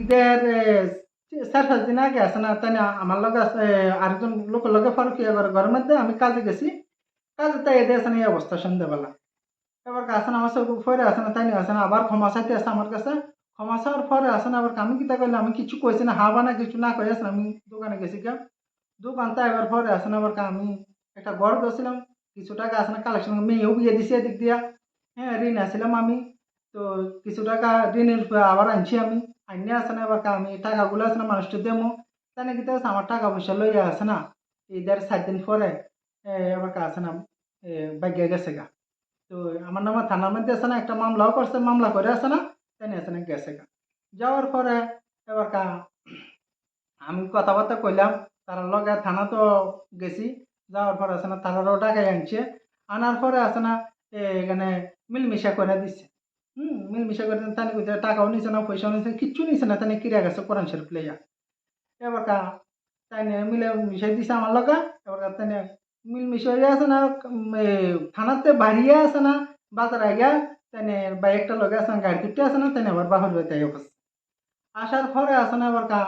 ঈদের চার পাঁচ দিন আগে আছে না তাই আমার লগে আছে আরেকজন লোকের লগে ফারুক করে, ঘরের মধ্যে আমি কাজে গেছি। কাজে তাই এদের আছে না এই অবস্থা সন্ধ্যাবেলা। এবার আছে না, আমার সঙ্গে পরে আছে না, তাই আছে না, আবার ক্ষমা চাইতে আছে আমার কাছে। ক্ষমা চাওয়ার পরে আছে না, আবার আমি কিতা করলে আমি কিছু কইছি না হাবা না কিছু না কই আছে আমি দোকানে গেছি কেন দোকান তাই এবার পরে আছে না, আবার আমি একটা ঘর গেছিলাম কিছু টাকা আছে না কালেকশন মেয়েও বিয়ে দিছি এদিক দিয়া। হ্যাঁ ঋণ আসছিলাম আমি। তো কিছু টাকা ঋণের আবার আনছি আমি। আইনে আছে না এবার আমি টাকাগুলো আছে না মানুষটা দেবো। তাই নাকি তো আমার টাকা পয়সা লইয়া আছে না। ঈদের সাত দিন পরে এবার আছে না বাইকে গেছে গা। তো আমার নামে থানার মধ্যে আছে না, একটা মামলাও করছে, মামলা করে আছে না তাই আছে না, গেছে গা। যাওয়ার পরে এবার কা, আমি কথাবার্তা কইলাম, তারা লগে থানা তো গেছি, যাওয়ার পরে আছে না, তারারও টাকাই আনছে। আনার পরে আছে না এখানে মিলমিশা করে দিচ্ছে হুম, মিলমিশা করে কইতে টাকাও নিছে না, পয়সাও নিছে কিচ্ছু নিছে না তানি কিরা গেছে কোরআন শরীফ লইয়া? এবার কা তাই মিলে মিশাই দিছে আমার লগা, এবার তাই মিল মিশাই আছে না থানাতে বাড়িয়ে আছে না, বাজার আইয়া তাই বাইকটা লগে আছে না, গাড়ি দুটো আছে না তাই আবার বাহর বাড়িতে আইয়া বসে। আসার পরে আছে না, এবার কা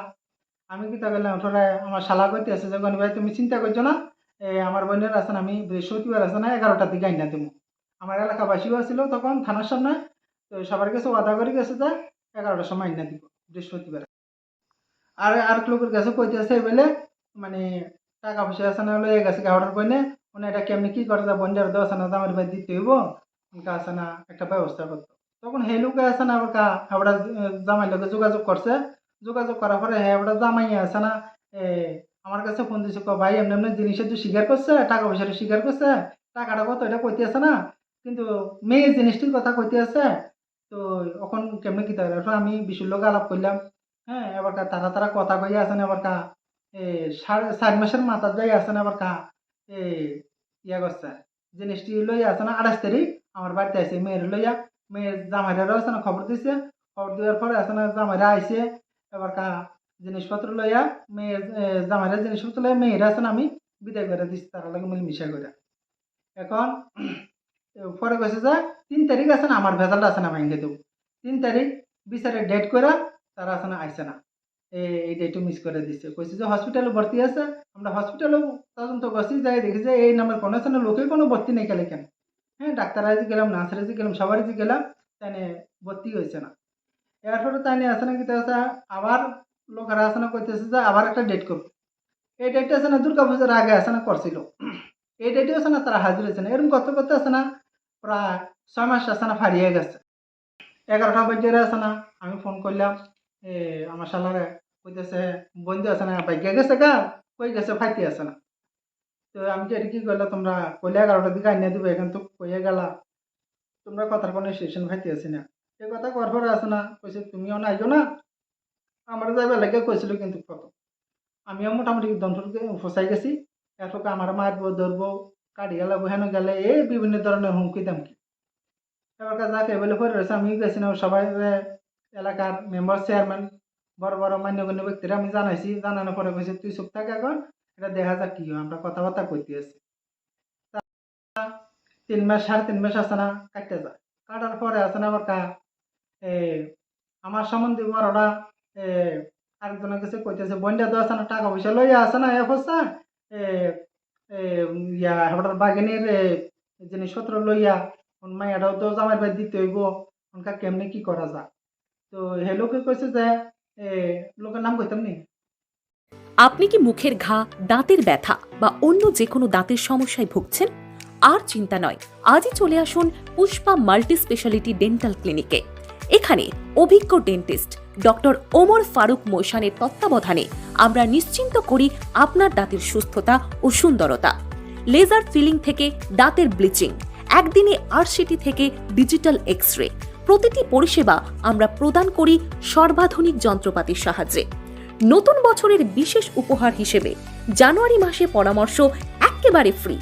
আমি কি করলাম ওঠরে আমার শালা কইতে আছে যে, গনি ভাই, তুমি চিন্তা করছ না আমার বোনের আছে না, আমি বৃহস্পতিবার আছে না, এগারোটার দিকে আইনা দেবো আমার এলাকাবাসীও ছিল তখন, থানার সামনে তো সবার কাছে ওয়াদা করে গেছে যে এগারোটার সময় আইনা দিব বৃহস্পতিবার। আর আর লোকের কাছে কইতে আছে বলে মানে টাকা পয়সা আছে না লয়ে গেছে গাওয়ার কইনে মানে এটা কেমনি কি করে যা বন্ডার দেওয়া আছে না দামের ভাই দিতে হইব ওনকা আছে না একটা ব্যবস্থা করতো তখন হে লোকে আছে না আবার কা হাবড়া জামাই লোকে যোগাযোগ করছে। যোগাযোগ করার পরে হ্যাঁ ওটা জামাই আছে না এ, আমার কাছে ফোন দিছে ক ভাই এমনি এমনি জিনিসের তো স্বীকার করছে টাকা পয়সাটা স্বীকার করছে টাকাটা কত? এটা কইতে আছে না কিন্তু মেয়ে জিনিসটির কথা কইতে আছে তো এখন কেমনে কি তার আমি বিশুর লোক আলাপ করলাম হ্যাঁ এবার তারা তারা কথা কইয়া আছে না এবার কা চার মাসের মাথা যাই আছে না কা ইয়া করছে, জিনিসটি লইয়া আছে না আঠাশ তারিখ, আমার বাড়িতে আছে মেয়ের লইয়া মেয়ের জামাইরাও আছে না, খবর দিছে, খবর দেওয়ার পরে আছে না, জামাইরা আইসে এবার কা, জিনিসপত্র লইয়া মেয়ের জামাইরা জিনিসপত্র লইয়া, মেয়েরা আছে না, আমি বিদায় করে দিচ্ছি তারা লাগে মিল মিশা করে এখন পরে কইছে যে তিন তারিখ আছে না আমার ভেজালটা আছে না ভাঙ্গে দেবো তিন তারিখ বিচারে ডেট করে তারা আছে না আইসে না এই ডেটও মিস করে দিচ্ছে কইছে যে হসপিটালে ভর্তি আছে আমরা হসপিটালেও তদন্ত করছি যাই দেখি যে এই নাম্বার কোনো আছে না কোনো ভর্তি নেই গেলে কেন হ্যাঁ ডাক্তারাজি গেলাম নার্সারিজি গেলাম সবারই গেলাম তাই ভর্তি হয়েছে না এরপরে তাই নিয়ে আছে না কি আবার লোকেরা আছে না কইতেছে যে আবার একটা ডেট করব এই ডেটটা আছে না দুর্গা পুজোর আগে আছে না করছিল এই ডেটে আছে না তারা হাজির হয়েছে না এরকম করতে করতে আছে না প্রায় ছয় মাস আছে না ফারিয়ে গেছে। এগারোটা বাজে আছে না, আমি ফোন করলাম, এ, আমার শালারে কইতেছে, বন্ধু আছে না বাইকে গেছে গা? কই গেছে ফাইতে আছে না। তো আমি যে কি করলে তোমরা কইলে এগারোটার দিকে আইনা দিবে, এখন তো কইয়ে গেলা। তোমরা কথার কোনো স্টেশন ফাইতে আছি না। এই কথা কর পরে আছে না, কইছে, তুমিও না, আইও না। আমার যাইবার লাগে কইছিল কিন্তু কত। আমিও মোটামুটি দমটলকে ফসাই গেছি। এরপর আমার মারবো, ধরবো কাটি গেলে হেন গেলে এই বিভিন্ন ধরনের হুমকি দামকি। এবার যাকে এবেলে পরে রয়েছে আমি গেছি না সবাই এলাকার মেম্বার চেয়ারম্যান বড় বড় মান্যগণ্য ব্যক্তিরা আমি জানাইছি জানানোর পরে কইছে তুই চুপ থাক এখন এটা দেখা যাক কি হয় আমরা কথাবার্তা কইতে আছি। তিন মাস সাড়ে তিন মাস আছে না কাটতে যায়। কাটার পরে আছে না আবার কা আমার সম্বন্ধে বড়রা আরেকজনের কাছে কইতেছে বন্ডা তো আছে না টাকা পয়সা লইয়া আছে না এ এ, ইয়া হঠাৎ বাগানের জিনিসপত্র লইয়া মাইয়াটাও তো জামাই বাই দিতে হইব। ওনকা কেমনে কি করা যায়? তো হে লোকে কইছে যে লোকের নাম কইতাম নি? আপনি কি মুখের ঘা, দাঁতের ব্যথা বা অন্য যে কোনো দাঁতের সমস্যায় ভুগছেন? আর চিন্তা নয়, আজই চলে আসুন পুষ্পা মাল্টি স্পেশালিটি ডেন্টাল ক্লিনিকে। এখানে অভিজ্ঞ ডেন্টিস্ট ডক্টর ওমর ফারুক মোশানের তত্ত্বাবধানে আমরা নিশ্চিন্ত করি আপনার দাঁতের সুস্থতা ও সুন্দরতা। লেজার ফিলিং থেকে দাঁতের ব্লিচিং, একদিনে আরসিটি থেকে ডিজিটাল এক্স রে প্রতিটি পরিষেবা আমরা প্রদান করি সর্বাধুনিক যন্ত্রপাতির সাহায্যে। নতুন বছরের বিশেষ উপহার হিসেবে জানুয়ারি মাসে পরামর্শ একেবারে ফ্রি।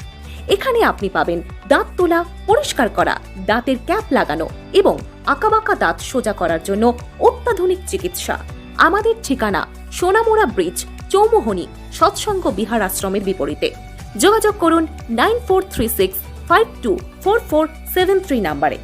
এখানে আপনি পাবেন দাঁত তোলা, পরিষ্কার করা, দাঁতের ক্যাপ লাগানো এবং আঁকাবাঁকা দাঁত সোজা করার জন্য অত্যাধুনিক চিকিৎসা। আমাদের ঠিকানা সোনামুড়া ব্রিজ, চৌমোহনী, সৎসঙ্গ বিহার আশ্রমের বিপরীতে। যোগাযোগ করুন nine four three six five two four four seven three নাম্বারে।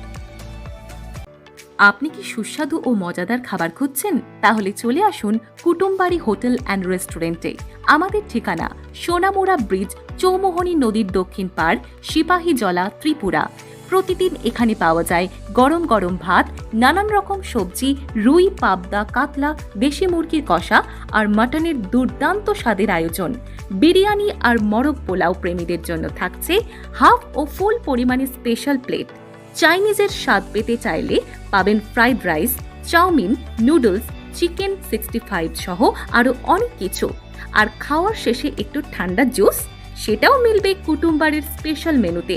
আপনি কি সুস্বাদু ও মজাদার খাবার খুঁজছেন? তাহলে চলে আসুন কুটুমবাড়ি হোটেল অ্যান্ড রেস্টুরেন্টে। আমাদের ঠিকানা সোনামুড়া ব্রিজ, চৌমোহনী নদীর দক্ষিণ পার সিপাহীজলা, ত্রিপুরা। প্রতিদিন এখানে পাওয়া যায় গরম গরম ভাত, নানান রকম সবজি, রুই, পাবদা, কাতলা, দেশি মুরগির কষা আর মাটনের দুর্দান্ত স্বাদের আয়োজন। বিরিয়ানি আর মরক পোলাও প্রেমীদের জন্য থাকছে হাফ ও ফুল পরিমাণে স্পেশাল প্লেট। চাইনিজের স্বাদ পেতে চাইলে পাবেন fried rice, chowmein, noodles, chicken sixty five সহ আরও অনেক কিছু। আর খাওয়ার শেষে একটু ঠান্ডা জুস, সেটাও মিলবে কুটুমবাড়ির স্পেশাল মেনুতে।